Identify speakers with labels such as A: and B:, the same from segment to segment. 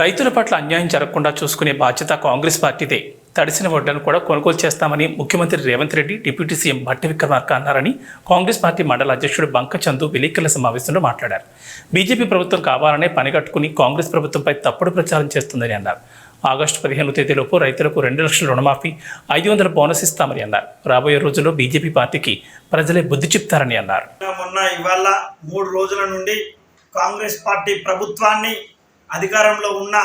A: రైతుల పట్ల అన్యాయం జరగకుండా చూసుకునే బాధ్యత కాంగ్రెస్ పార్టీదే. తడిసిన వడ్లను కూడా కొనుగోలు చేస్తామని ముఖ్యమంత్రి రేవంత్ రెడ్డి డిప్యూటీ సీఎం భట్టి విక్రమార్క అన్నారని కాంగ్రెస్ పార్టీ మండల అధ్యక్షుడు బంక చందు విలేకరుల సమావేశంలో మాట్లాడారు. బీజేపీ ప్రభుత్వం కావాలనే పనిగట్టుకుని కాంగ్రెస్ ప్రభుత్వంపై తప్పుడు ప్రచారం చేస్తుందని అన్నారు. ఆగస్టు పదిహేను తేదీలోపు రైతులకు రెండు లక్షల రుణమాఫీ ఐదు వందల బోనస్ ఇస్తామని అన్నారు. రాబోయే రోజుల్లో బీజేపీ పార్టీకి ప్రజలే బుద్ధి చెప్తారని అన్నారు.
B: మొన్న ఇవాళ మూడు రోజుల నుండి కాంగ్రెస్ పార్టీ ప్రభుత్వాన్ని అధికారంలో ఉన్న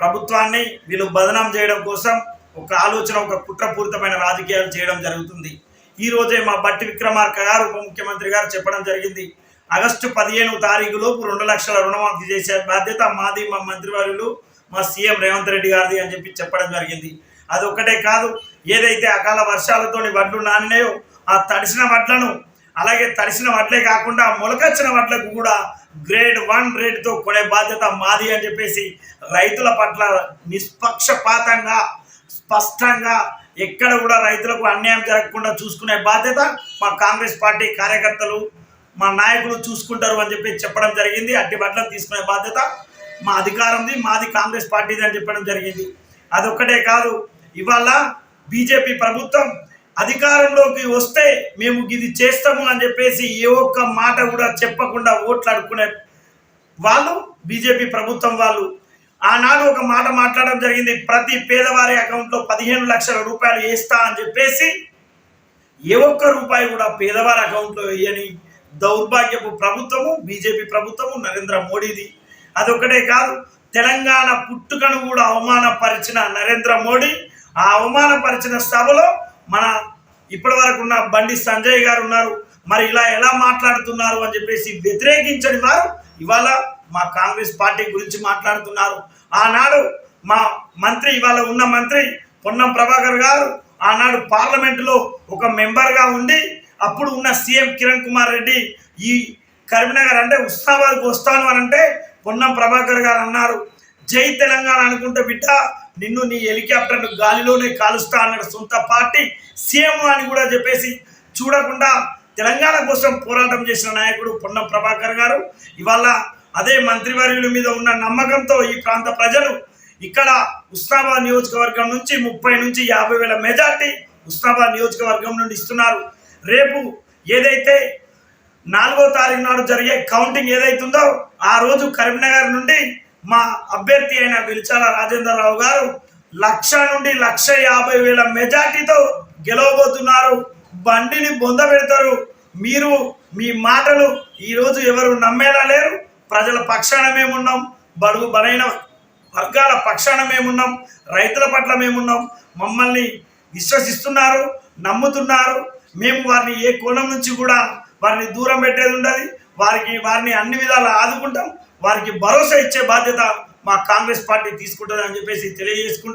B: ప్రభుత్వాన్ని వీళ్ళు బదనాం చేయడం కోసం ఒక ఆలోచన ఒక కుట్రపూరితమైన రాజకీయాలు చేయడం జరుగుతుంది. ఈ రోజే మా బట్టి విక్రమార్క గారు ఉప ముఖ్యమంత్రి గారు చెప్పడం జరిగింది. ఆగస్టు పదిహేను తారీఖు లోపు రెండు లక్షల రుణమాఫీ చేసే బాధ్యత మాది మా మంత్రివర్యులు మా సీఎం రేవంత్ రెడ్డి గారిది అని చెప్పి చెప్పడం జరిగింది. అది ఒక్కటే కాదు ఏదైతే అకాల వర్షాలతోని వడ్లు నానినాయో ఆ తడిసిన వడ్లను అలాగే తడిసిన వడ్లే కాకుండా మొలకొచ్చిన వడ్లకు కూడా గ్రేడ్ వన్ రేట్తో కొనే బాధ్యత మాది అని చెప్పేసి రైతుల పట్ల నిష్పక్షపాతంగా స్పష్టంగా ఎక్కడ కూడా రైతులకు అన్యాయం జరగకుండా చూసుకునే బాధ్యత మా కాంగ్రెస్ పార్టీ కార్యకర్తలు మా నాయకులు చూసుకుంటారు అని చెప్పి చెప్పడం జరిగింది. అట్టి బట్టలు తీసుకునే బాధ్యత మా అధికారంది మాది కాంగ్రెస్ పార్టీది అని చెప్పడం జరిగింది. అదొక్కటే కాదు ఇవాళ బీజేపీ ప్రభుత్వం అధికారంలోకి వస్తే మేము ఇది చేస్తాము అని చెప్పేసి ఏ ఒక్క మాట కూడా చెప్పకుండా ఓట్లాడుకునే వాళ్ళు బీజేపీ ప్రభుత్వం వాళ్ళు. ఆనాడు ఒక మాట మాట్లాడడం జరిగింది ప్రతి పేదవారి అకౌంట్లో పదిహేను లక్షల రూపాయలు వేస్తా అని చెప్పేసి ఏ ఒక్క రూపాయి కూడా పేదవారి అకౌంట్లో వేయని దౌర్భాగ్యపు ప్రభుత్వము బీజేపీ ప్రభుత్వము నరేంద్ర మోడీది. అదొకటే కాదు తెలంగాణ పుట్టుకను కూడా అవమానపరిచిన నరేంద్ర మోడీ ఆ అవమానపరిచిన సభలో మన ఇప్పటి వరకు ఉన్న బండి సంజయ్ గారు ఉన్నారు. మరి ఇలా ఎలా మాట్లాడుతున్నారు అని చెప్పేసి వ్యతిరేకించని వారు ఇవాళ మా కాంగ్రెస్ పార్టీ గురించి మాట్లాడుతున్నారు. ఆనాడు మా మంత్రి ఇవాళ ఉన్న మంత్రి పొన్నం ప్రభాకర్ గారు ఆనాడు పార్లమెంటులో ఒక మెంబర్గా ఉండి అప్పుడు ఉన్న సీఎం కిరణ్ కుమార్ రెడ్డి ఈ కరీంనగర్ అంటే ఉస్నాబాద్కు వస్తాను అని అంటే పొన్నం ప్రభాకర్ గారు అన్నారు. జై తెలంగాణ అనుకుంటే బిడ్డ నిన్ను నీ హెలికాప్టర్ను గాలిలోనే కాలుస్తా అన్నాడు సొంత పార్టీ సీఎం అని కూడా చెప్పేసి చూడకుండా తెలంగాణ కోసం పోరాటం చేసిన నాయకుడు పొన్న ప్రభాకర్ గారు. ఇవాళ అదే మంత్రివర్యుల మీద ఉన్న నమ్మకంతో ఈ ప్రాంత ప్రజలు ఇక్కడ ఉస్నాబాద్ నియోజకవర్గం నుంచి ముప్పై నుంచి యాభై వేల మెజార్టీ ఉస్నాబాద్ నియోజకవర్గం నుండి ఇస్తున్నారు. రేపు ఏదైతే నాలుగో తారీఖు నాడు జరిగే కౌంటింగ్ ఏదైతుందో ఆ రోజు కరీంనగర్ నుండి మా అభ్యర్థి అయిన విలిచాల రాజేంద్రరావు గారు లక్ష నుండి లక్ష యాభై వేల మెజార్టీతో గెలవబోతున్నారు. బండిని బొంద పెడతారు. మీరు మీ మాటలు ఈరోజు ఎవరు నమ్మేలా లేరు. ప్రజల పక్షాన మేమున్నాం బడుగు బలైన వర్గాల పక్షాన మేమున్నాం రైతుల పట్ల మేమున్నాం మమ్మల్ని విశ్వసిస్తున్నారు నమ్ముతున్నారు. మేము వారిని ఏ కోణం నుంచి కూడా వారిని దూరం పెట్టేది ఉండదు. వారికి వారిని అన్ని విధాలా ఆదుకుంటాం. వారికి భరోసా ఇచ్చే బాధ్యత మా కాంగ్రెస్ పార్టీ తీసుకుంటుందని చెప్పేసి తెలియజేసుకుంటాం